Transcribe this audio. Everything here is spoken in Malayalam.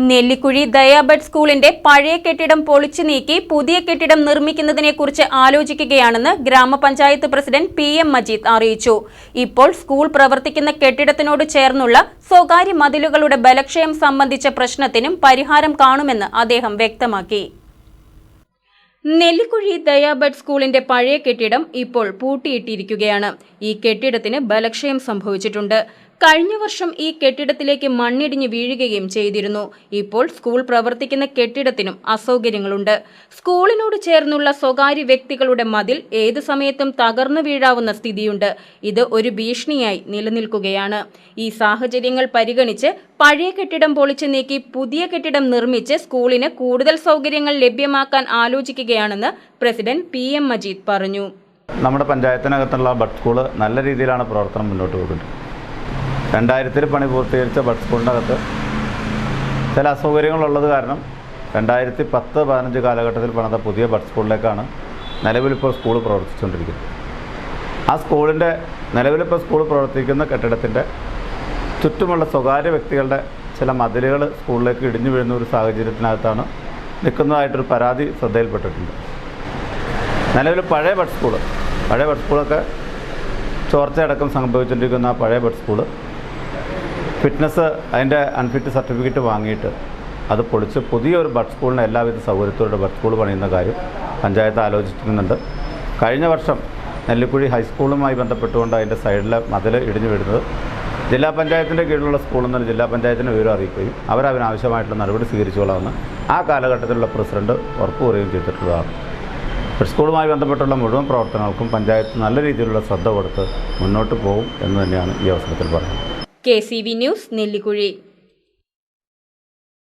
നെല്ലിക്കുഴി ദയാബഡ് സ്കൂളിന്റെ പഴയ കെട്ടിടം പൊളിച്ചു നീക്കി പുതിയ കെട്ടിടം നിർമ്മിക്കുന്നതിനെക്കുറിച്ച് ആലോചിക്കുകയാണെന്ന് ഗ്രാമപഞ്ചായത്ത് പ്രസിഡന്റ് പി എം മജീദ് അറിയിച്ചു. ഇപ്പോൾ സ്കൂൾ പ്രവർത്തിക്കുന്ന കെട്ടിടത്തിനോട് ചേർന്നുള്ള സ്വകാര്യ മതിലുകളുടെ ബലക്ഷയം സംബന്ധിച്ച പ്രശ്നത്തിനും പരിഹാരം കാണുമെന്ന് അദ്ദേഹം വ്യക്തമാക്കി. നെല്ലിക്കുഴി ദയാബഡ് സ്കൂളിന്റെ പഴയ കെട്ടിടം ഇപ്പോൾ പൂട്ടിയിട്ടിരിക്കുകയാണ്. ഈ കെട്ടിടത്തിന് ബലക്ഷയം സംഭവിച്ചിട്ടുണ്ട്. കഴിഞ്ഞ വർഷം ഈ കെട്ടിടത്തിലേക്ക് മണ്ണിടിഞ്ഞ് വീഴുകയും ചെയ്തിരുന്നു. ഇപ്പോൾ സ്കൂൾ പ്രവർത്തിക്കുന്ന കെട്ടിടത്തിനും അസൗകര്യങ്ങളുണ്ട്. സ്കൂളിനോട് ചേർന്നുള്ള സ്വകാര്യ വ്യക്തികളുടെ മതിൽ ഏതു സമയത്തും തകർന്നു വീഴാവുന്ന സ്ഥിതിയുണ്ട്. ഇത് ഒരു ഭീഷണിയായി നിലനിൽക്കുകയാണ്. ഈ സാഹചര്യങ്ങൾ പരിഗണിച്ച് പഴയ കെട്ടിടം പൊളിച്ചു നീക്കി പുതിയ കെട്ടിടം നിർമ്മിച്ച് സ്കൂളിന് കൂടുതൽ സൗകര്യങ്ങൾ ലഭ്യമാക്കാൻ ആലോചിക്കുകയാണെന്ന് പ്രസിഡന്റ് പി എം മജീദ് പറഞ്ഞു. നമ്മുടെ പഞ്ചായത്തിനകത്തുള്ള ബഡ് സ്കൂൾ നല്ല രീതിയിലാണ് പ്രവർത്തനം മുന്നോട്ട് പോകുന്നത് രണ്ടായിരത്തിൽ പണി പൂർത്തീകരിച്ച ബഡ് സ്കൂളിനകത്ത് ചില അസൗകര്യങ്ങളുള്ളത് കാരണം രണ്ടായിരത്തി പത്ത് പതിനഞ്ച് കാലഘട്ടത്തിൽ പണിത പുതിയ ബഡ് സ്കൂളിലേക്കാണ് നിലവിലിപ്പോൾ സ്കൂൾ പ്രവർത്തിച്ചുകൊണ്ടിരിക്കുന്നത്. ആ സ്കൂളിന്റെ നിലവിലിപ്പോൾ സ്കൂൾ പ്രവർത്തിക്കുന്ന കെട്ടിടത്തിന്റെ ചുറ്റുമുള്ള സ്വകാര്യ വ്യക്തികളുടെ ചില മതിലുകൾ സ്കൂളിലേക്ക് ഇടിഞ്ഞു വീഴുന്ന ഒരു സാഹചര്യത്തിനകത്താണ് നിൽക്കുന്നതായിട്ടൊരു പരാതി ശ്രദ്ധയിൽപ്പെട്ടിട്ടുണ്ട്. നിലവിൽ പഴയ ബഡ് സ്കൂൾ പഴയ ബഡ് സ്കൂളൊക്കെ ചോർച്ചയടക്കം സംഭവിച്ചുകൊണ്ടിരിക്കുന്ന ആ പഴയ ബഡ് സ്കൂൾ ഫിറ്റ്നസ് അതിന്റെ അൺഫിറ്റ് സർട്ടിഫിക്കറ്റ് വാങ്ങിയിട്ട് അത് പൊളിച്ച് പുതിയൊരു ബഡ് സ്കൂളിന് എല്ലാവിധ സൗകര്യത്തോടെ ബഡ് സ്കൂൾ പണിയുന്ന കാര്യം പഞ്ചായത്ത് ആലോചിക്കുന്നുണ്ട് കഴിഞ്ഞ വർഷം നെല്ലിക്കുഴി ഹൈസ്കൂളുമായി ബന്ധപ്പെട്ടുകൊണ്ട് അതിന്റെ സൈഡിലെ മതിൽ ഇടിഞ്ഞു വിടുന്നത് ജില്ലാ പഞ്ചായത്തിന്റെ കീഴിലുള്ള സ്കൂളിൽ നിന്ന് ജില്ലാ പഞ്ചായത്തിന് വിവരം അറിയിക്കുകയും അവരതിനാവശ്യമായിട്ടുള്ള നടപടി സ്വീകരിച്ചുകൊള്ളാമെന്ന് ആ കാലഘട്ടത്തിലുള്ള പ്രസിഡന്റ് ഉറപ്പുകൂറുകയും ചെയ്തിട്ടുള്ളതാണ്. സ്കൂളുമായി ബന്ധപ്പെട്ടുള്ള മുഴുവൻ പ്രവർത്തനങ്ങൾക്കും പഞ്ചായത്ത് നല്ല രീതിയിലുള്ള ശ്രദ്ധ കൊടുത്ത് മുന്നോട്ട് പോകും എന്ന് തന്നെയാണ് ഈ അവസരത്തിൽ പറയുന്നത്. K news Nellikuzhi